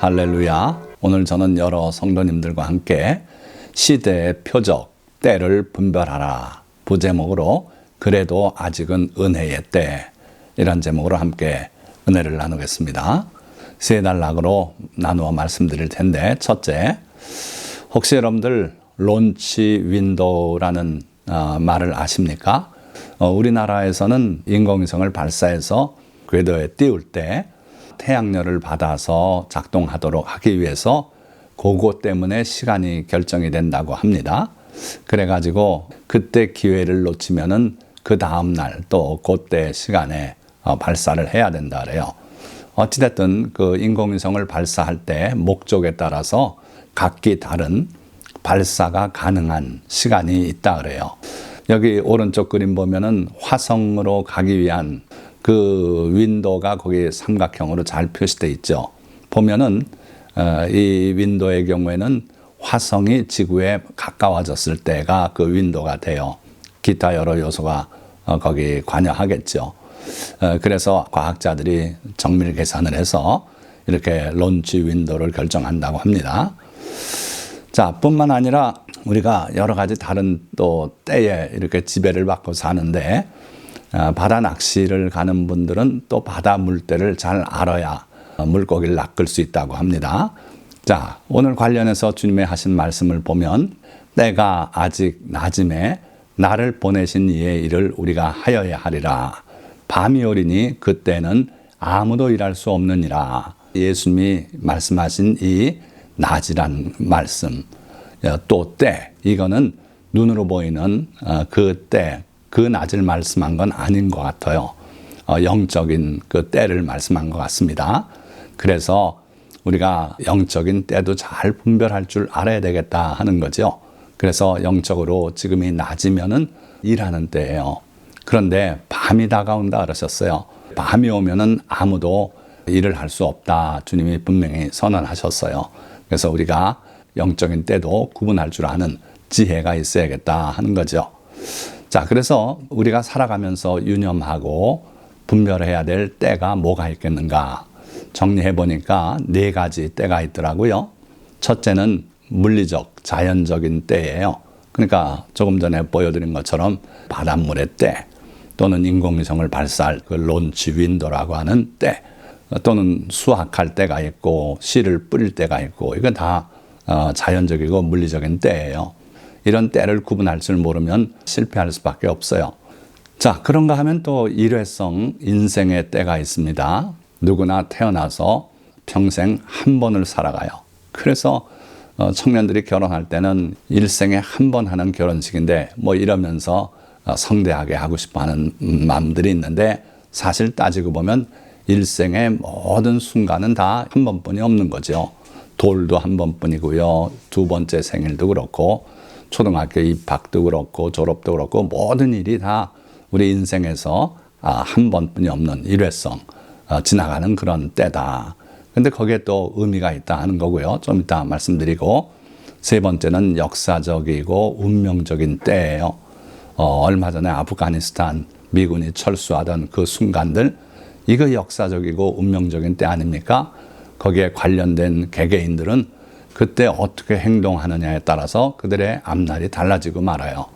할렐루야. 오늘 저는 여러 성도님들과 함께 시대의 표적, 때를 분별하라. 부제목으로 그래도 아직은 은혜의 때. 이런 제목으로 함께 은혜를 나누겠습니다. 세 단락으로 나누어 말씀드릴 텐데, 첫째, 혹시 여러분들 론치 윈도우라는 어, 말을 아십니까? 어, 우리나라에서는 인공위성을 발사해서 궤도에 띄울 때 태양열을 받아서 작동하도록 하기 위해서 그거 때문에 시간이 결정이 된다고 합니다. 그래가지고 그때 기회를 놓치면은 그 다음날 또 그때 시간에 어, 발사를 해야 된다 그래요. 어찌됐든 그 인공위성을 발사할 때 목적에 따라서 각기 다른 발사가 가능한 시간이 있다 그래요. 여기 오른쪽 그림 보면은 화성으로 가기 위한 그 윈도가 거기 삼각형으로 잘 표시되어 있죠. 보면은 어, 이 윈도의 경우에는 화성이 지구에 가까워졌을 때가 그 윈도가 돼요. 기타 여러 요소가 어, 거기 관여하겠죠. 어, 그래서 과학자들이 정밀 계산을 해서 이렇게 론치 윈도를 결정한다고 합니다. 자, 뿐만 아니라 우리가 여러 가지 다른 또 때에 이렇게 지배를 받고 사는데 어, 바다 낚시를 가는 분들은 또 바다 물때를 잘 알아야 물고기를 낚을 수 있다고 합니다. 자, 오늘 관련해서 주님의 하신 말씀을 보면 때가 아직 낮음에 나를 보내신 이의 일을 우리가 하여야 하리라. 밤이 오리니 그때는 아무도 일할 수 없느니라. 예수님이 말씀하신 이 낮이란 말씀, 또 때, 이거는 눈으로 보이는 어, 그 때, 그 낮을 말씀한 건 아닌 것 같아요. 어, 영적인 그 때를 말씀한 것 같습니다. 그래서 우리가 영적인 때도 잘 분별할 줄 알아야 되겠다 하는 거죠. 그래서 영적으로 지금이 낮이면은 일하는 때예요. 그런데 밤이 다가온다 그러셨어요. 밤이 오면은 아무도 일을 할 수 없다. 주님이 분명히 선언하셨어요. 그래서 우리가 영적인 때도 구분할 줄 아는 지혜가 있어야겠다 하는 거죠. 자, 그래서 우리가 살아가면서 유념하고 분별해야 될 때가 뭐가 있겠는가? 정리해 보니까 네 가지 때가 있더라고요. 첫째는 물리적, 자연적인 때예요. 그러니까 조금 전에 보여드린 것처럼 바닷물의 때, 또는 인공위성을 발사할 그 론치 윈도라고 하는 때, 또는 수확할 때가 있고, 씨를 뿌릴 때가 있고, 이건 다 어, 자연적이고 물리적인 때예요. 이런 때를 구분할 줄 모르면 실패할 수밖에 없어요. 자, 그런가 하면 또 일회성 인생의 때가 있습니다. 누구나 태어나서 평생 한 번을 살아가요. 그래서 어, 청년들이 결혼할 때는 일생에 한 번 하는 결혼식인데 뭐 이러면서 어, 성대하게 하고 싶어 하는 마음들이 있는데 사실 따지고 보면 일생의 모든 순간은 다 한 번뿐이 없는 거죠. 돌도 한 번뿐이고요. 두 번째 생일도 그렇고 초등학교 입학도 그렇고 졸업도 그렇고 모든 일이 다 우리 인생에서 아, 한 번뿐이 없는 일회성 어, 지나가는 그런 때다. 근데 거기에 또 의미가 있다 하는 거고요. 좀 이따 말씀드리고 세 번째는 역사적이고 운명적인 때예요. 어, 얼마 전에 아프가니스탄 미군이 철수하던 그 순간들 이거 역사적이고 운명적인 때 아닙니까? 거기에 관련된 개개인들은 그때 어떻게 행동하느냐에 따라서 그들의 앞날이 달라지고 말아요.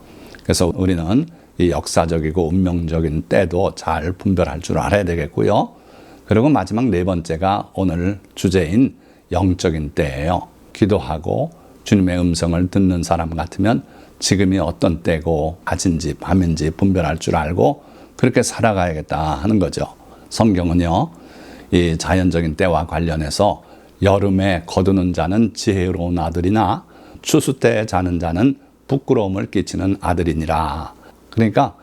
그래서 우리는 이 역사적이고 운명적인 때도 잘 분별할 줄 알아야 되겠고요. 그리고 마지막 네 번째가 오늘 주제인 영적인 때예요. 기도하고 주님의 음성을 듣는 사람 같으면 지금이 어떤 때고 낮인지 밤인지 분별할 줄 알고 그렇게 살아가야겠다 하는 거죠. 성경은요, 이 자연적인 때와 관련해서 여름에 거두는 자는 지혜로운 아들이나 추수 때에 자는 자는 부끄러움을 끼치는 아들이니라. 그러니까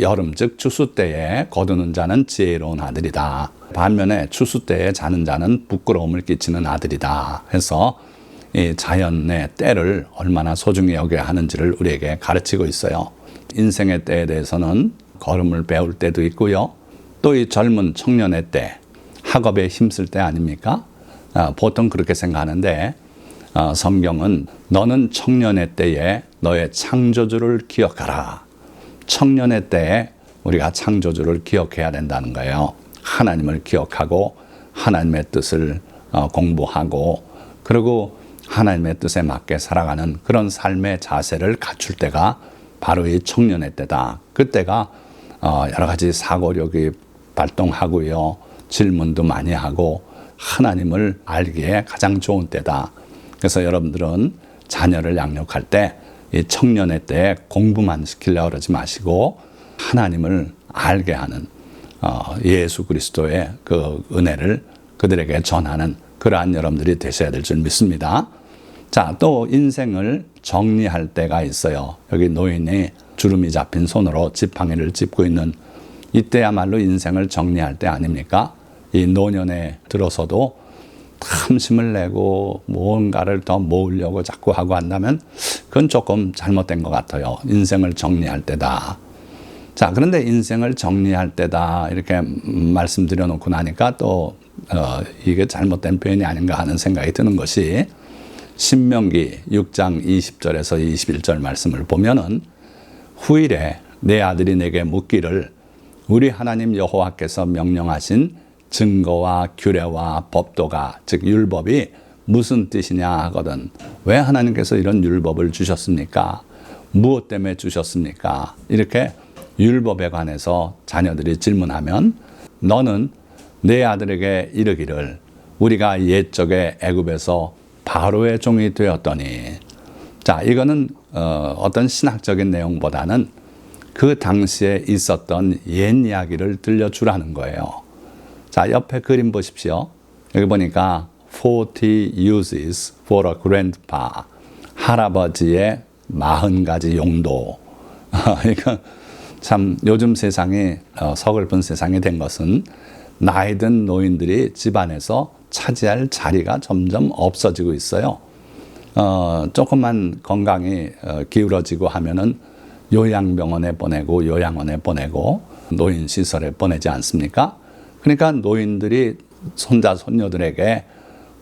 여름 즉 추수 때에 거두는 자는 지혜로운 아들이다. 반면에 추수 때에 자는 자는 부끄러움을 끼치는 아들이다. 해서 자연의 때를 얼마나 소중히 여겨야 하는지를 우리에게 가르치고 있어요. 인생의 때에 대해서는 걸음을 배울 때도 있고요. 또 이 젊은 청년의 때, 학업에 힘쓸 때 아닙니까? 아, 보통 그렇게 생각하는데 아, 성경은 너는 청년의 때에 너의 창조주를 기억하라. 청년의 때에 우리가 창조주를 기억해야 된다는 거예요. 하나님을 기억하고 하나님의 뜻을 어, 공부하고 그리고 하나님의 뜻에 맞게 살아가는 그런 삶의 자세를 갖출 때가 바로 이 청년의 때다. 그때가 어, 여러 가지 사고력이 발동하고요. 질문도 많이 하고 하나님을 알기에 가장 좋은 때다. 그래서 여러분들은 자녀를 양육할 때 이 청년의 때에 공부만 시키려고 그러지 마시고 하나님을 알게 하는 어, 예수 그리스도의 그 은혜를 그들에게 전하는 그러한 여러분들이 되셔야 될 줄 믿습니다. 자, 또 인생을 정리할 때가 있어요. 여기 노인이 주름이 잡힌 손으로 지팡이를 짚고 있는 이때야말로 인생을 정리할 때 아닙니까? 이 노년에 들어서도 탐심을 내고 뭔가를 더 모으려고 자꾸 하고 한다면 그건 조금 잘못된 것 같아요. 인생을 정리할 때다. 자, 그런데 인생을 정리할 때다. 이렇게 말씀드려 놓고 나니까 또, 어, 이게 잘못된 표현이 아닌가 하는 생각이 드는 것이 신명기 6장 20절에서 21절 말씀을 보면은 후일에 내 아들이 내게 묻기를 우리 하나님 여호와께서 명령하신 증거와 규례와 법도가 즉 율법이 무슨 뜻이냐 하거든. 왜 하나님께서 이런 율법을 주셨습니까? 무엇 때문에 주셨습니까? 이렇게 율법에 관해서 자녀들이 질문하면 너는 내 아들에게 이르기를 우리가 옛적에 애굽에서 바로의 종이 되었더니 자 이거는 어, 어떤 신학적인 내용보다는 그 당시에 있었던 옛 이야기를 들려주라는 거예요. 자 옆에 그림 보십시오. 여기 보니까 40 uses for a grandpa 할아버지의 40가지 용도 이거 참 요즘 세상이 어, 서글픈 세상이 된 것은 나이 든 노인들이 집안에서 차지할 자리가 점점 없어지고 있어요. 어, 조금만 건강이 어, 기울어지고 하면은 요양병원에 보내고 요양원에 보내고 노인 시설에 보내지 않습니까? 그러니까 노인들이 손자 손녀들에게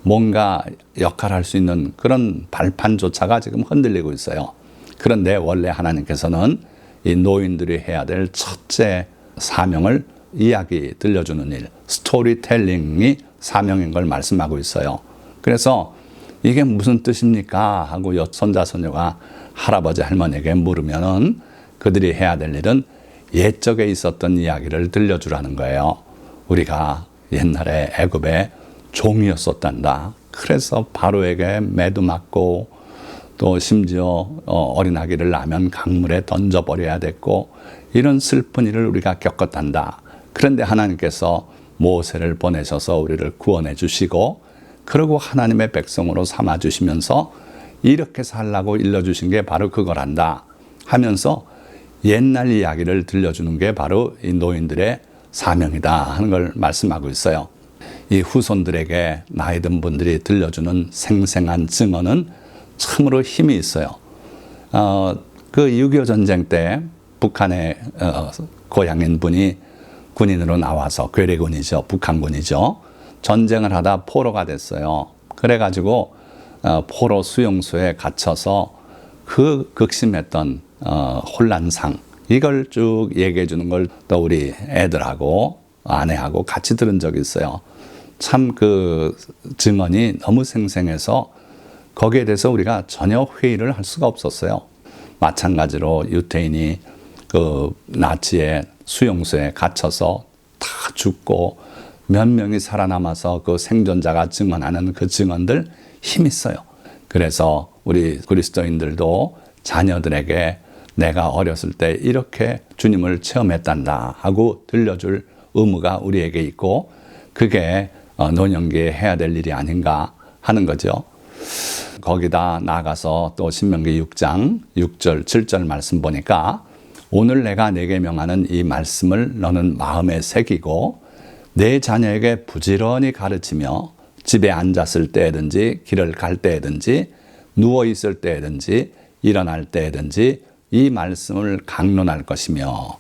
뭔가 역할할 수 있는 그런 발판조차가 지금 흔들리고 있어요. 그런데 원래 하나님께서는 이 노인들이 해야 될 첫째 사명을 이야기 들려주는 일, 스토리텔링이 사명인 걸 말씀하고 있어요. 그래서 이게 무슨 뜻입니까? 하고 손자 손녀가 할아버지 할머니에게 물으면은 그들이 해야 될 일은 옛적에 있었던 이야기를 들려주라는 거예요. 우리가 옛날에 애굽에 종이었었단다. 그래서 바로에게 매도 맞고 또 심지어 어, 어린 아기를 낳으면 강물에 던져버려야 됐고 이런 슬픈 일을 우리가 겪었단다. 그런데 하나님께서 모세를 보내셔서 우리를 구원해 주시고 그리고 하나님의 백성으로 삼아 주시면서 이렇게 살라고 일러 주신 게 바로 그거란다 하면서 옛날 이야기를 들려주는 게 바로 이 노인들의 사명이다 하는 걸 말씀하고 있어요. 이 후손들에게 나이 든 분들이 들려주는 생생한 증언은 참으로 힘이 있어요. 어, 그6.25 전쟁 때 북한의 어, 고향인 분이 군인으로 나와서 괴뢰군이죠. 북한군이죠. 전쟁을 하다 포로가 됐어요. 그래가지고 어, 포로 수용소에 갇혀서 그 극심했던 어, 혼란상 이걸 쭉 얘기해 주는 걸 또 우리 애들하고 아내하고 같이 들은 적이 있어요. 참 그 증언이 너무 생생해서 거기에 대해서 우리가 전혀 회의를 할 수가 없었어요. 마찬가지로 유태인이 그 나치의 수용소에 갇혀서 다 죽고 몇 명이 살아남아서 그 생존자가 증언하는 그 증언들 힘 있어요. 그래서 우리 그리스도인들도 자녀들에게 내가 어렸을 때 이렇게 주님을 체험했단다 하고 들려줄 의무가 우리에게 있고 그게 어, 노년기에 해야 될 일이 아닌가 하는 거죠. 거기다 나가서 또 신명기 6장 6절 7절 말씀 보니까 오늘 내가 내게 명하는 이 말씀을 너는 마음에 새기고 내 자녀에게 부지런히 가르치며 집에 앉았을 때든지 길을 갈 때든지 누워 있을 때든지 일어날 때든지 이 말씀을 강론할 것이며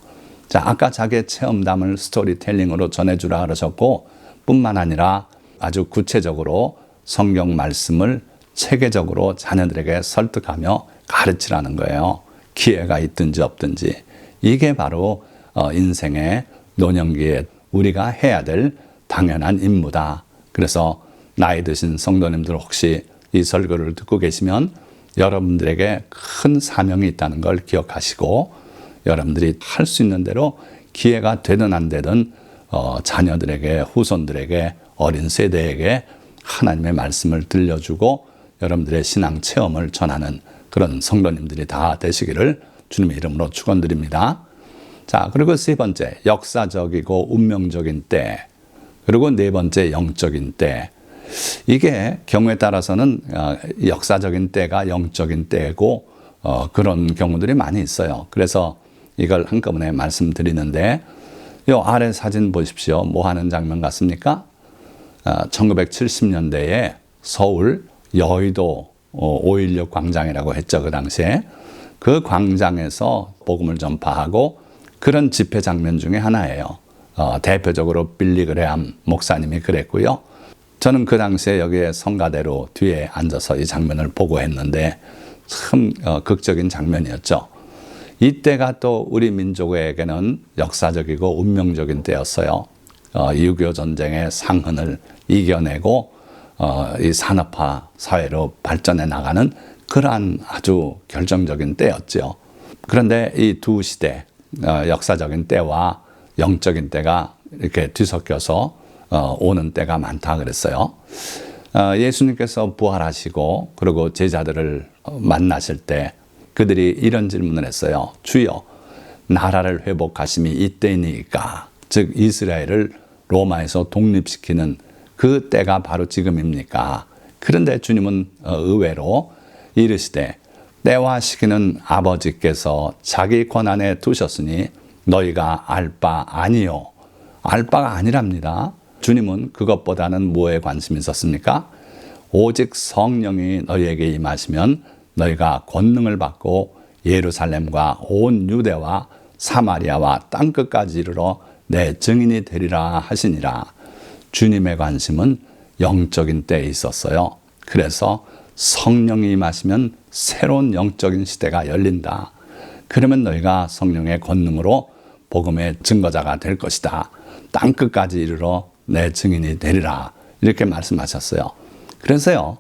자 아까 자기의 체험담을 스토리텔링으로 전해주라 그러셨고 뿐만 아니라 아주 구체적으로 성경 말씀을 체계적으로 자녀들에게 설득하며 가르치라는 거예요. 기회가 있든지 없든지. 이게 바로 어, 인생의 노년기에 우리가 해야 될 당연한 임무다. 그래서 나이 드신 성도님들 혹시 이 설교를 듣고 계시면 여러분들에게 큰 사명이 있다는 걸 기억하시고 여러분들이 할 수 있는 대로 기회가 되든 안 되든 어, 자녀들에게 후손들에게 어린 세대에게 하나님의 말씀을 들려주고 여러분들의 신앙 체험을 전하는 그런 성도님들이 다 되시기를 주님의 이름으로 축원드립니다. 자, 그리고 세 번째 역사적이고 운명적인 때. 그리고 네 번째 영적인 때. 이게 경우에 따라서는 어, 역사적인 때가 영적인 때고 어, 그런 경우들이 많이 있어요. 그래서 이걸 한꺼번에 말씀드리는데 요 아래 사진 보십시오. 뭐 하는 장면 같습니까? 1970년대에 어, 서울 여의도 5.16 광장이라고 했죠. 그 당시에. 그 광장에서 복음을 전파하고 그런 집회 장면 중에 하나예요. 어, 대표적으로 빌리 그레함 목사님이 그랬고요. 저는 그 당시에 여기에 성가대로 뒤에 앉아서 이 장면을 보고 했는데 참 어, 극적인 장면이었죠. 이때가 또 우리 민족에게는 역사적이고 운명적인 때였어요. 어, 6.25 전쟁의 상흔을 이겨내고 어, 이 산업화 사회로 발전해 나가는 그러한 아주 결정적인 때였죠. 그런데 이 두 시대, 어, 역사적인 때와 영적인 때가 이렇게 뒤섞여서 어, 오는 때가 많다 그랬어요. 어, 예수님께서 부활하시고 그리고 제자들을 만나실 때 그들이 이런 질문을 했어요. 주여, 나라를 회복하심이 이때이니까, 즉 이스라엘을 로마에서 독립시키는 그 때가 바로 지금입니까? 그런데 주님은 의외로 이르시되 때와 시기는 아버지께서 자기 권한에 두셨으니 너희가 알 바 아니요. 알 바가 아니랍니다. 주님은 그것보다는 뭐에 관심이 있었습니까? 오직 성령이 너희에게 임하시면 너희가 권능을 받고 예루살렘과 온 유대와 사마리아와 땅 끝까지 이르러 내 증인이 되리라 하시니라. 주님의 관심은 영적인 때에 있었어요. 그래서 성령이 임하시면 새로운 영적인 시대가 열린다. 그러면 너희가 성령의 권능으로 복음의 증거자가 될 것이다. 땅 끝까지 이르러 내 증인이 되리라. 이렇게 말씀하셨어요. 그래서요,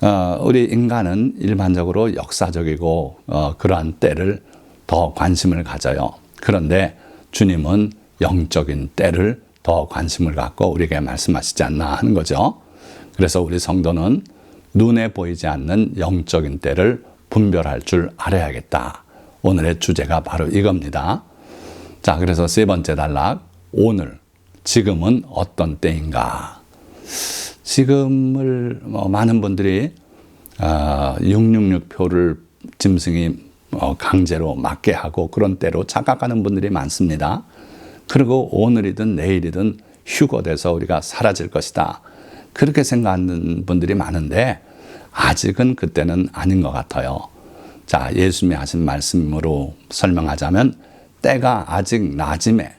어, 우리 인간은 일반적으로 역사적이고 어, 그러한 때를 더 관심을 가져요. 그런데 주님은 영적인 때를 더 관심을 갖고 우리에게 말씀하시지 않나 하는 거죠. 그래서 우리 성도는 눈에 보이지 않는 영적인 때를 분별할 줄 알아야겠다. 오늘의 주제가 바로 이겁니다. 자, 그래서 세 번째 단락. 오늘, 지금은 어떤 때인가? 지금을 뭐 많은 분들이 666 표를 어, 짐승이 어, 강제로 맞게 하고 그런 때로 착각하는 분들이 많습니다. 그리고 오늘이든 내일이든 휴거돼서 우리가 사라질 것이다. 그렇게 생각하는 분들이 많은데 아직은 그때는 아닌 것 같아요. 자, 예수님이 하신 말씀으로 설명하자면 때가 아직 낮임에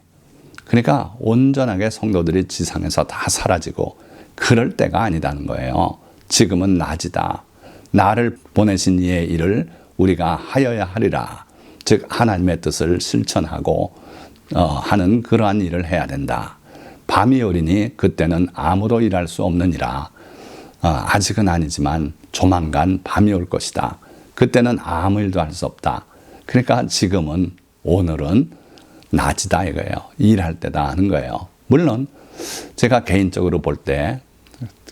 그러니까 온전하게 성도들이 지상에서 다 사라지고 그럴 때가 아니다는 거예요. 지금은 낮이다. 나를 보내신 이의 일을 우리가 하여야 하리라. 즉 하나님의 뜻을 실천하고 어, 하는 그러한 일을 해야 된다. 밤이 오리니 그때는 아무도 일할 수 없느니라. 어, 아직은 아니지만 조만간 밤이 올 것이다. 그때는 아무 일도 할 수 없다. 그러니까 지금은 오늘은 낮이다 이거예요. 일할 때다 하는 거예요. 물론 제가 개인적으로 볼 때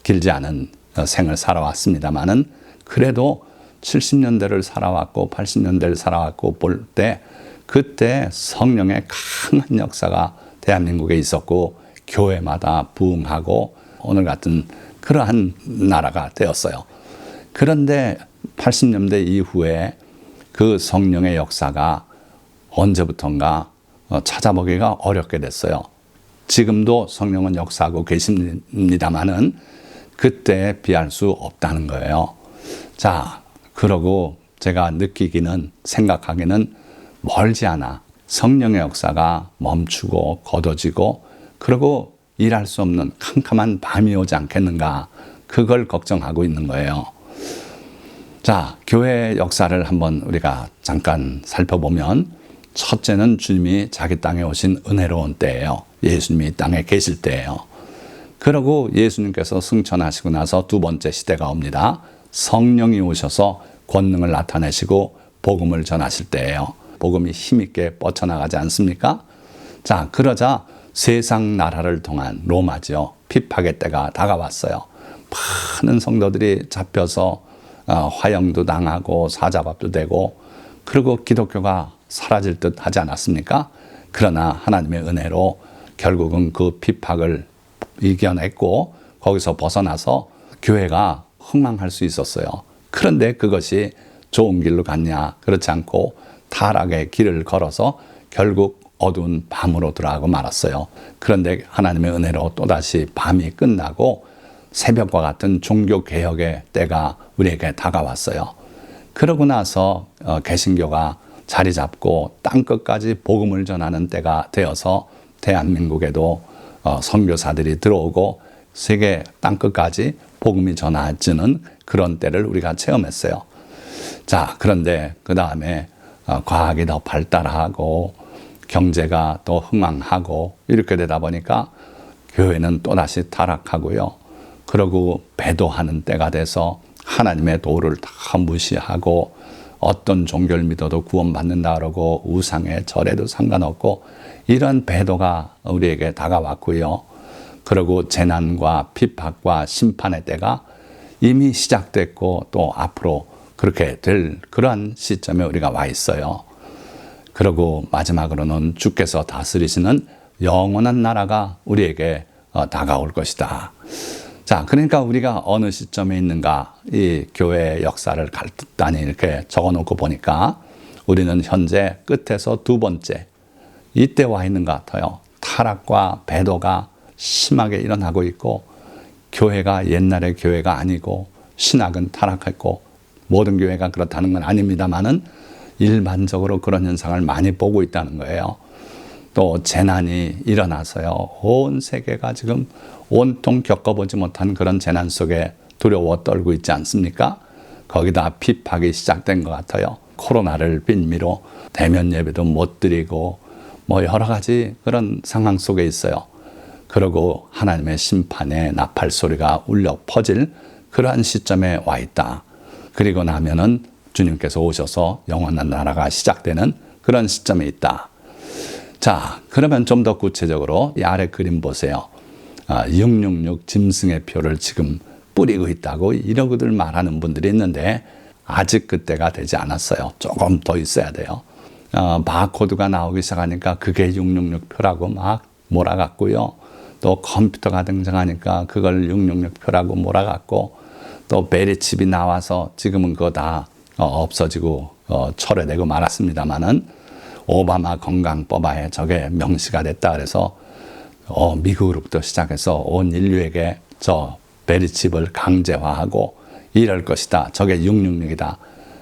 길지 않은 생을 살아왔습니다만은 그래도 70년대를 살아왔고 80년대를 살아왔고 볼 때 그때 성령의 강한 역사가 대한민국에 있었고 교회마다 부흥하고 오늘 같은 그러한 나라가 되었어요. 그런데 80년대 이후에 그 성령의 역사가 언제부턴가 어, 찾아보기가 어렵게 됐어요. 지금도 성령은 역사하고 계십니다만은 그때에 비할 수 없다는 거예요. 자, 그러고 제가 느끼기는 생각하기는 멀지 않아 성령의 역사가 멈추고 걷어지고 그리고 일할 수 없는 캄캄한 밤이 오지 않겠는가 그걸 걱정하고 있는 거예요. 자, 교회 역사를 한번 우리가 잠깐 살펴보면 첫째는 주님이 자기 땅에 오신 은혜로운 때예요. 예수님이 땅에 계실 때예요. 그러고 예수님께서 승천하시고 나서 두 번째 시대가 옵니다. 성령이 오셔서 권능을 나타내시고 복음을 전하실 때예요. 복음이 힘있게 뻗쳐나가지 않습니까? 자, 그러자 세상 나라를 통한 로마지요. 핍박의 때가 다가왔어요. 많은 성도들이 잡혀서 어, 화형도 당하고 사자밥도 되고 그리고 기독교가 사라질 듯 하지 않았습니까? 그러나 하나님의 은혜로 결국은 그 핍박을 이겨냈고 거기서 벗어나서 교회가 흥망할 수 있었어요. 그런데 그것이 좋은 길로 갔냐? 그렇지 않고 타락의 길을 걸어서 결국 어두운 밤으로 들어가고 말았어요. 그런데 하나님의 은혜로 또다시 밤이 끝나고 새벽과 같은 종교 개혁의 때가 우리에게 다가왔어요. 그러고 나서 어, 개신교가 자리 잡고 땅 끝까지 복음을 전하는 때가 되어서 대한민국에도 어, 선교사들이 들어오고 세계 땅 끝까지 복음이 전해지는 그런 때를 우리가 체험했어요. 자, 그런데 그 다음에 어, 과학이 더 발달하고 경제가 더 흥망하고 이렇게 되다 보니까 교회는 또다시 타락하고요. 그러고 배도하는 때가 돼서 하나님의 도를 다 무시하고 어떤 종교를 믿어도 구원받는다 그러고 우상의 절에도 상관없고 이런 배도가 우리에게 다가왔고요. 그리고 재난과 핍박과 심판의 때가 이미 시작됐고 또 앞으로 그렇게 될 그러한 시점에 우리가 와 있어요. 그리고 마지막으로는 주께서 다스리시는 영원한 나라가 우리에게 어, 다가올 것이다. 자, 그러니까 우리가 어느 시점에 있는가 이 교회의 역사를 간단히 이렇게 적어 놓고 보니까 우리는 현재 끝에서 두 번째 이때 와 있는 것 같아요. 타락과 배도가 심하게 일어나고 있고 교회가 옛날의 교회가 아니고 신학은 타락했고 모든 교회가 그렇다는 건 아닙니다만은 일반적으로 그런 현상을 많이 보고 있다는 거예요. 또 재난이 일어나서요. 온 세계가 지금 온통 겪어보지 못한 그런 재난 속에 두려워 떨고 있지 않습니까? 거기다 핍박이 시작된 것 같아요. 코로나를 빌미로 대면 예배도 못 드리고 뭐 여러 가지 그런 상황 속에 있어요. 그리고 하나님의 심판의 나팔 소리가 울려 퍼질 그러한 시점에 와 있다. 그리고 나면은 주님께서 오셔서 영원한 나라가 시작되는 그런 시점에 있다. 자, 그러면 좀 더 구체적으로 이 아래 그림 보세요. 아, 666 짐승의 표를 지금 뿌리고 있다고 이러고들 말하는 분들이 있는데 아직 그때가 되지 않았어요. 조금 더 있어야 돼요. 어, 바코드가 나오기 시작하니까 그게 666 표라고 막 몰아갔고요. 또 컴퓨터가 등장하니까 그걸 666 표라고 몰아갔고 또 베리칩이 나와서 지금은 그거 다 어, 없어지고 어, 철회되고 말았습니다만은 오바마 건강법아에 저게 명시가 됐다 그래서 어, 미국으로부터 시작해서 온 인류에게 저 베리칩을 강제화하고 이럴 것이다. 저게 666이다.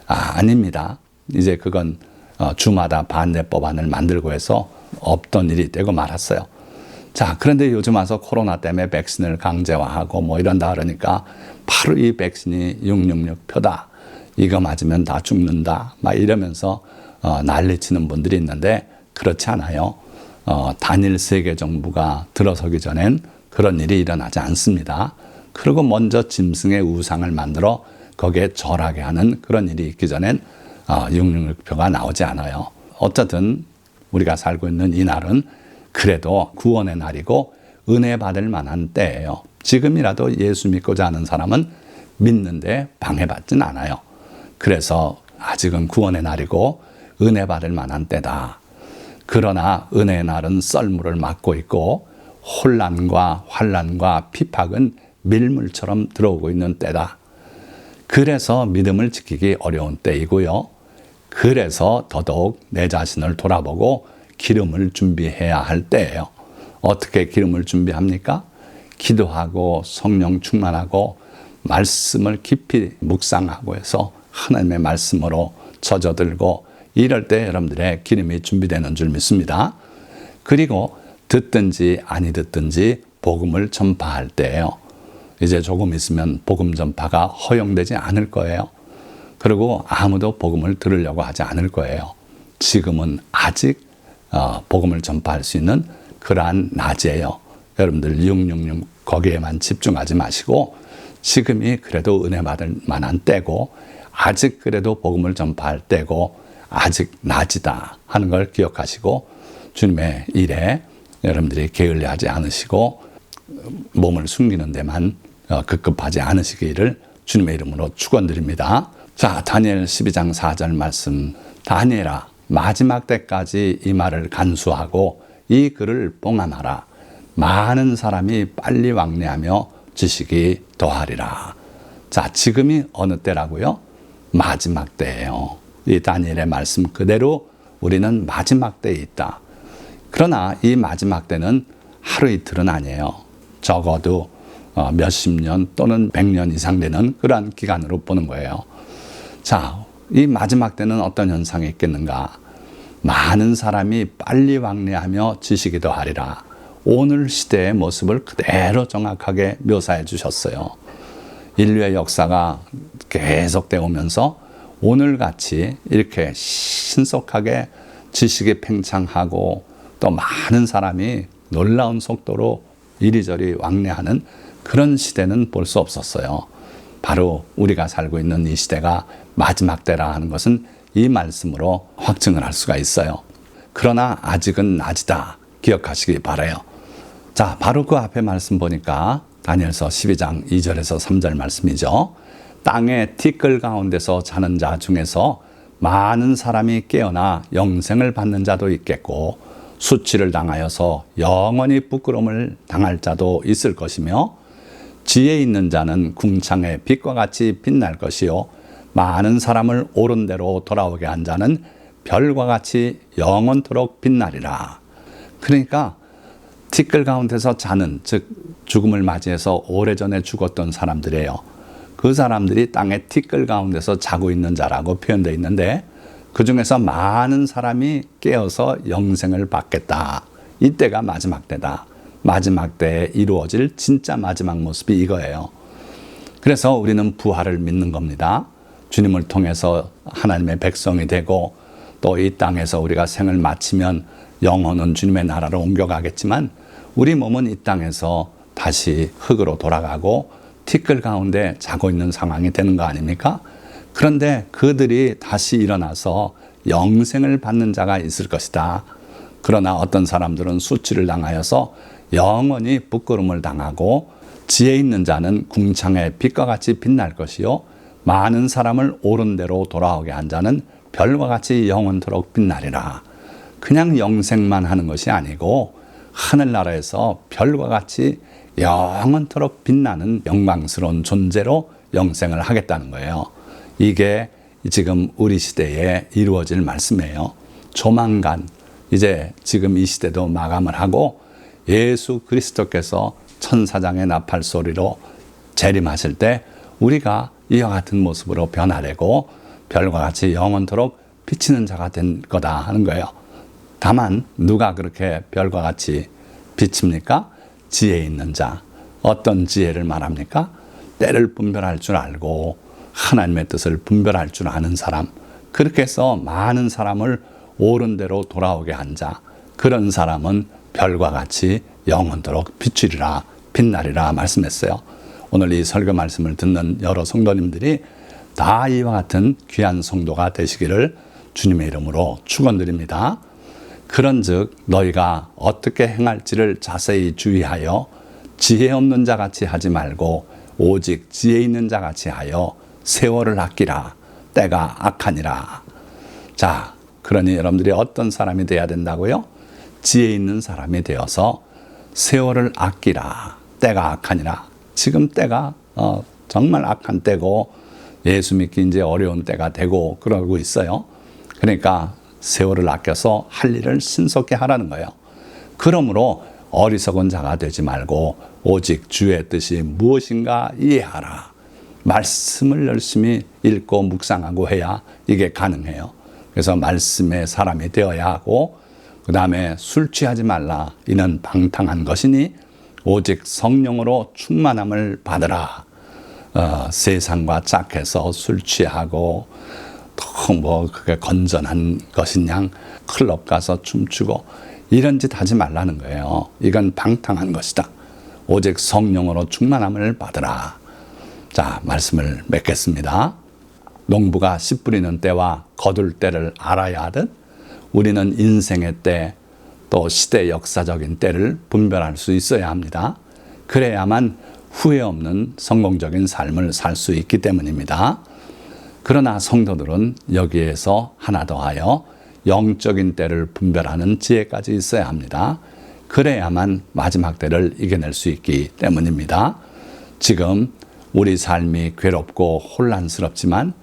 아, 아닙니다. 이제 그건 어, 주마다 반대 법안을 만들고 해서 없던 일이 되고 말았어요. 자, 그런데 요즘 와서 코로나 때문에 백신을 강제화하고 뭐 이런다 그러니까 바로 이 백신이 666 표다. 이거 맞으면 다 죽는다. 막 이러면서 어, 난리 치는 분들이 있는데 그렇지 않아요. 어, 단일 세계 정부가 들어서기 전엔 그런 일이 일어나지 않습니다. 그리고 먼저 짐승의 우상을 만들어 거기에 절하게 하는 그런 일이 있기 전엔 어, 666표가 나오지 않아요. 어쨌든 우리가 살고 있는 이 날은 그래도 구원의 날이고 은혜 받을 만한 때예요. 지금이라도 예수 믿고자 하는 사람은 믿는데 방해받진 않아요. 그래서 아직은 구원의 날이고 은혜 받을 만한 때다. 그러나 은혜의 날은 썰물을 맞고 있고 혼란과 환란과 핍박은 밀물처럼 들어오고 있는 때다. 그래서 믿음을 지키기 어려운 때이고요. 그래서 더더욱 내 자신을 돌아보고 기름을 준비해야 할 때예요. 어떻게 기름을 준비합니까? 기도하고 성령 충만하고 말씀을 깊이 묵상하고 해서 하나님의 말씀으로 젖어들고 이럴 때 여러분들의 기름이 준비되는 줄 믿습니다. 그리고 듣든지 아니 듣든지 복음을 전파할 때예요. 이제 조금 있으면 복음 전파가 허용되지 않을 거예요. 그리고 아무도 복음을 들으려고 하지 않을 거예요. 지금은 아직 어, 복음을 전파할 수 있는 그러한 낮이에요. 여러분들 666 거기에만 집중하지 마시고 지금이 그래도 은혜 받을 만한 때고 아직 그래도 복음을 전파할 때고 아직 낮이다 하는 걸 기억하시고 주님의 일에 여러분들이 게을리하지 않으시고 몸을 숨기는 데만 어, 급급하지 않으시기를 주님의 이름으로 축원드립니다. 자, 다니엘 12장 4절 말씀. 다니엘아, 마지막 때까지 이 말을 간수하고 이 글을 봉함하라. 많은 사람이 빨리 왕래하며 지식이 더하리라. 자, 지금이 어느 때라고요? 마지막 때예요. 이 다니엘의 말씀 그대로 우리는 마지막 때에 있다. 그러나 이 마지막 때는 하루 이틀은 아니에요. 적어도 어, 몇십 년 또는 백 년 이상 되는 그러한 기간으로 보는 거예요. 자, 이 마지막 때는 어떤 현상이 있겠는가? 많은 사람이 빨리 왕래하며 지식이 더하리라. 오늘 시대의 모습을 그대로 정확하게 묘사해 주셨어요. 인류의 역사가 계속되어 오면서 오늘 같이 이렇게 신속하게 지식이 팽창하고 또 많은 사람이 놀라운 속도로 이리저리 왕래하는 그런 시대는 볼 수 없었어요. 바로 우리가 살고 있는 이 시대가 마지막 때라 하는 것은 이 말씀으로 확증을 할 수가 있어요. 그러나 아직은 낮이다. 기억하시기 바래요. 자, 바로 그 앞에 말씀 보니까 다니엘서 12장 2절에서 3절 말씀이죠. 땅의 티끌 가운데서 자는 자 중에서 많은 사람이 깨어나 영생을 받는 자도 있겠고 수치를 당하여서 영원히 부끄러움을 당할 자도 있을 것이며 지혜 있는 자는 궁창의 빛과 같이 빛날 것이요 많은 사람을 옳은 대로 돌아오게 한 자는 별과 같이 영원토록 빛나리라. 그러니까 티끌 가운데서 자는 즉 죽음을 맞이해서 오래전에 죽었던 사람들이에요. 그 사람들이 땅의 티끌 가운데서 자고 있는 자라고 표현되어 있는데 그 중에서 많은 사람이 깨어서 영생을 받겠다. 이때가 마지막 때다. 마지막 때에 이루어질 진짜 마지막 모습이 이거예요. 그래서 우리는 부활을 믿는 겁니다. 주님을 통해서 하나님의 백성이 되고 또 이 땅에서 우리가 생을 마치면 영혼은 주님의 나라로 옮겨가겠지만 우리 몸은 이 땅에서 다시 흙으로 돌아가고 티끌 가운데 자고 있는 상황이 되는 거 아닙니까? 그런데 그들이 다시 일어나서 영생을 받는 자가 있을 것이다. 그러나 어떤 사람들은 수치를 당하여서 영원히 부끄러움을 당하고 지혜 있는 자는 궁창의 빛과 같이 빛날 것이요 많은 사람을 옳은 대로 돌아오게 한 자는 별과 같이 영원토록 빛나리라. 그냥 영생만 하는 것이 아니고 하늘나라에서 별과 같이 영원토록 빛나는 영광스러운 존재로 영생을 하겠다는 거예요. 이게 지금 우리 시대에 이루어질 말씀이에요. 조만간 이제 지금 이 시대도 마감을 하고 예수 그리스도께서 천사장의 나팔 소리로 재림하실 때 우리가 이와 같은 모습으로 변화되고 별과 같이 영원토록 비치는 자가 된 거다 하는 거예요. 다만 누가 그렇게 별과 같이 비칩니까? 지혜 있는 자. 어떤 지혜를 말합니까? 때를 분별할 줄 알고 하나님의 뜻을 분별할 줄 아는 사람. 그렇게 해서 많은 사람을 옳은 대로 돌아오게 한 자. 그런 사람은 별과 같이 영원토록 비추리라 빛나리라 말씀했어요. 오늘 이 설교 말씀을 듣는 여러 성도님들이 다 이와 같은 귀한 성도가 되시기를 주님의 이름으로 축원드립니다. 그런즉 너희가 어떻게 행할지를 자세히 주의하여 지혜 없는 자 같이 하지 말고 오직 지혜 있는 자 같이 하여 세월을 아끼라 때가 악하니라. 자, 그러니 여러분들이 어떤 사람이 돼야 된다고요? 지혜 있는 사람이 되어서 세월을 아끼라 때가 악하니라. 지금 때가 어, 정말 악한 때고 예수 믿기 이제 어려운 때가 되고 그러고 있어요. 그러니까 세월을 아껴서 할 일을 신속히 하라는 거예요. 그러므로 어리석은 자가 되지 말고 오직 주의 뜻이 무엇인가 이해하라. 말씀을 열심히 읽고 묵상하고 해야 이게 가능해요. 그래서 말씀의 사람이 되어야 하고 그 다음에 술 취하지 말라. 이는 방탕한 것이니 오직 성령으로 충만함을 받으라. 어, 세상과 짝해서 술 취하고 또뭐 그게 건전한 양 클럽 가서 춤추고 이런 짓 하지 말라는 거예요. 이건 방탕한 것이다. 오직 성령으로 충만함을 받으라. 자, 말씀을 맺겠습니다. 농부가 씨 뿌리는 때와 거둘 때를 알아야 하듯 우리는 인생의 때, 또 시대 역사적인 때를 분별할 수 있어야 합니다. 그래야만 후회 없는 성공적인 삶을 살 수 있기 때문입니다. 그러나 성도들은 여기에서 하나 더하여 영적인 때를 분별하는 지혜까지 있어야 합니다. 그래야만 마지막 때를 이겨낼 수 있기 때문입니다. 지금 우리 삶이 괴롭고 혼란스럽지만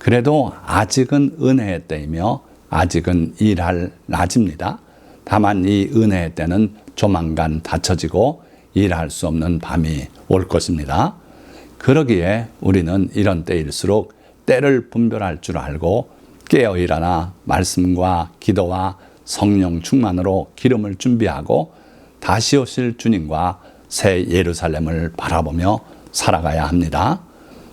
그래도 아직은 은혜의 때이며 아직은 일할 낮입니다. 다만 이 은혜의 때는 조만간 닫혀지고 일할 수 없는 밤이 올 것입니다. 그러기에 우리는 이런 때일수록 때를 분별할 줄 알고 깨어 일어나 말씀과 기도와 성령 충만으로 기름을 준비하고 다시 오실 주님과 새 예루살렘을 바라보며 살아가야 합니다.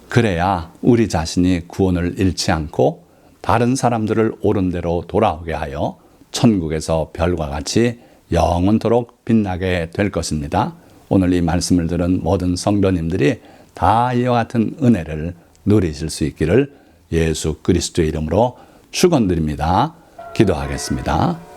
그래야 우리 자신이 구원을 잃지 않고 다른 사람들을 옳은 대로 돌아오게 하여 천국에서 별과 같이 영원토록 빛나게 될 것입니다. 오늘 이 말씀을 들은 모든 성도님들이 다 이와 같은 은혜를 누리실 수 있기를 예수 그리스도의 이름으로 축원드립니다. 기도하겠습니다.